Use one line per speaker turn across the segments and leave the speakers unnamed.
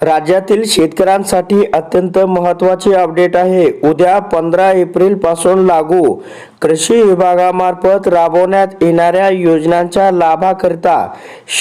राज्यातील शेतकऱ्यांसाठी अत्यंत महत्त्वाची अपडेट आहे. उद्या पंधरा एप्रिलपासून लागू कृषी विभागामार्फत राबवण्यात येणाऱ्या योजनांच्या लाभाकरिता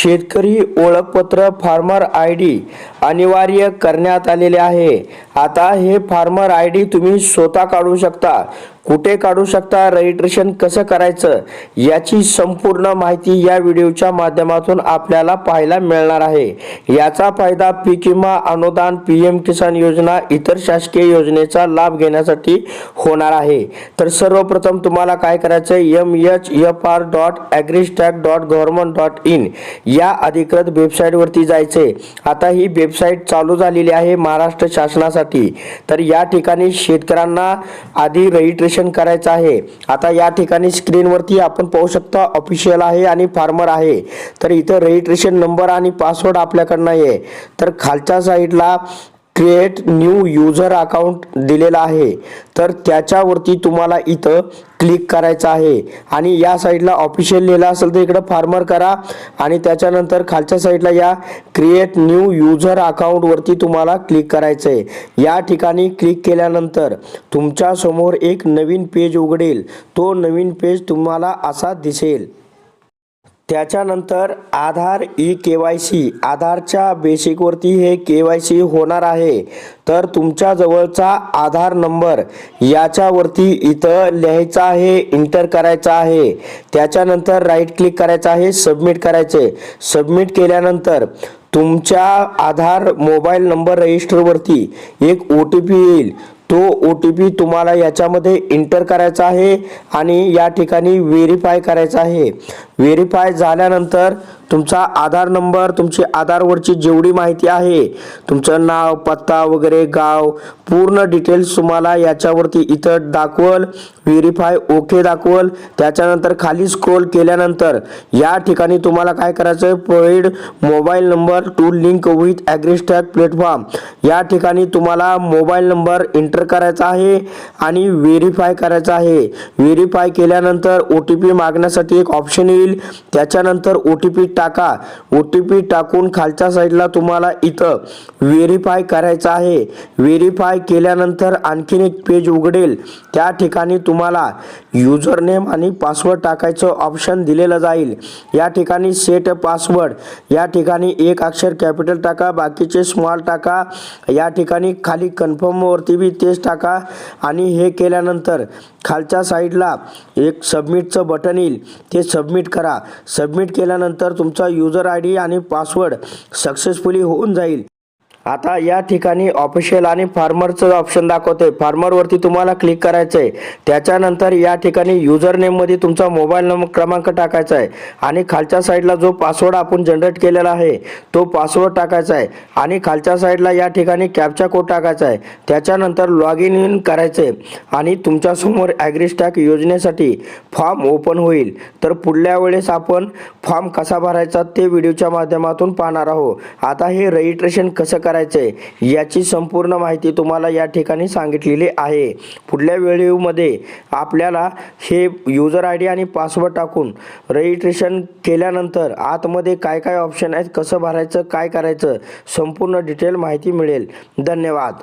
शेतकरी ओळखपत्र फार्मर आय डी अनिवार्य करण्यात आलेले आहे. आता हे फार्मर आय डी तुम्ही स्वतः काढू शकता. कुठे काढू शकता रजिस्ट्रेशन कसं करायचं याची संपूर्ण माहिती या व्हिडिओच्या माध्यमातून आपल्याला पाहायला मिळणार आहे. याचा फायदा पीक विमा अनुदान पी एम किसान योजना इतर शासकीय योजनेचा लाभ घेण्यासाठी होणार आहे. तर सर्वप्रथम तुम्हाला काय करायचं आहे M H F R dot agristack dot government dot in या अधिकृत वेबसाईटवरती जायचे आता ही वेबसाईट चालू झालेली आहे महाराष्ट्र शासनासाठी. तर या ठिकाणी शेतकऱ्यांना आधी रजिस्ट्रेशन करायचं आहे. आता या ठिकाणी स्क्रीनवरती आपण पाहू शकता ऑफिशियल आहे आणि फार्मर आहे. तर इथं रजिस्ट्रेशन नंबर आणि पासवर्ड आपल्याकडनं आहे. तर खालच्या साईडला क्रिएट न्यू युजर अकाउंट दिलेला आहे. तर त्याच्यावरती तुम्हाला इथं क्लिक करायचं आहे. आणि या साईडला ऑफिशियल लिहिलं असेल तर इकडं फार्मर करा. आणि त्याच्यानंतर खालच्या साईडला या क्रिएट न्यू युजर अकाउंटवरती तुम्हाला क्लिक करायचं आहे या ठिकाणी क्लिक केल्यानंतर तुमच्यासमोर एक नवीन पेज उघडेल. तो नवीन पेज तुम्हाला असा दिसेल. त्याच्यानंतर Aadhaar E K Y C आधारच्या बेसिकवरती हे के वाय सी होणार आहे. तर तुमच्या जवळचा आधार नंबर याच्यावरती इथं लिहायचा आहे इंटर करायचा आहे. त्याच्यानंतर राईट क्लिक करायचं आहे सबमिट करायचे. सबमिट केल्यानंतर तुमच्या आधार मोबाईल नंबर रजिस्टरवरती एक ओ टी पी येईल. तो ओ टी पी तुम्हाला याच्यामध्ये इंटर करायचा आहे आणि या ठिकाणी व्हेरीफाय करायचा आहे. व्हेरीफाय झाल्यानंतर तुमचा आधार नंबर तुमची आधारवरची जेवढी माहिती आहे तुमचं नाव पत्ता वगैरे गाव पूर्ण डिटेल्स तुम्हाला याच्यावरती इथं दाखवल व्हेरीफाय ओके दाखवल. त्याच्यानंतर खाली स्क्रोल केल्यानंतर या ठिकाणी तुम्हाला काय करायचं आहे provide mobile number to link with agristack platform या ठिकाणी तुम्हाला मोबाईल नंबर एंटर करायचा आहे आणि व्हेरीफाय करायचा आहे. व्हेरीफाय केल्यानंतर ओ टी पी मागण्यासाठी एक ऑप्शन येईल. त्याच्यानंतर ओ टी पी टाका. ओ टी पी टाकून खालच्या साईडला तुम्हाला इथं व्हेरीफाय करायचं आहे. व्हेरीफाय केल्यानंतर आणखीन एक पेज उघडेल. त्या ठिकाणी तुम्हाला युजर नेम आणि पासवर्ड टाकायचं ऑप्शन दिलेलं जाईल. या ठिकाणी सेट पासवर्ड या ठिकाणी एक अक्षर कॅपिटल टाका बाकीचे स्मॉल टाका. या ठिकाणी खाली कन्फर्मवरती बी तेच टाका. आणि हे केल्यानंतर खालच्या साईडला एक सबमिटचं बटन येईल. ते सबमिट करा. सबमिट केल्यानंतर तुमचा युजर आय डी आणि पासवर्ड सक्सेसफुली होऊन जाईल. आता या ठिकाणी ऑफिशियल आणि फार्मरचं ऑप्शन दाखवते फार्मरवरती तुम्हाला क्लिक करायचं आहे त्याच्यानंतर या ठिकाणी युजर नेममध्ये तुमचा मोबाईल नंबर क्रमांक टाकायचा आहे. आणि खालच्या साईडला जो पासवर्ड आपण जनरेट केलेला आहे तो पासवर्ड टाकायचा आहे. आणि खालच्या साईडला या ठिकाणी कॅपचा कोड टाकायचा आहे. त्याच्यानंतर लॉग इन इन करायचं आहे आणि तुमच्यासमोर ॲग्रिस्टॅक योजनेसाठी फॉर्म ओपन होईल. तर पुढल्या वेळेस आपण फॉर्म कसा भरायचा ते व्हिडिओच्या माध्यमातून पाहणार आहोत. आता हे रजिस्ट्रेशन कसं करायचं करायचं आहे याची संपूर्ण माहिती तुम्हाला या ठिकाणी सांगितलेली आहे. पुढल्या व्हिडिओमध्ये आपल्याला हे युजर आय डी आणि पासवर्ड टाकून रजिस्ट्रेशन केल्यानंतर आतमध्ये काय काय ऑप्शन आहेत कसं भरायचं काय करायचं संपूर्ण डिटेल माहिती मिळेल. धन्यवाद.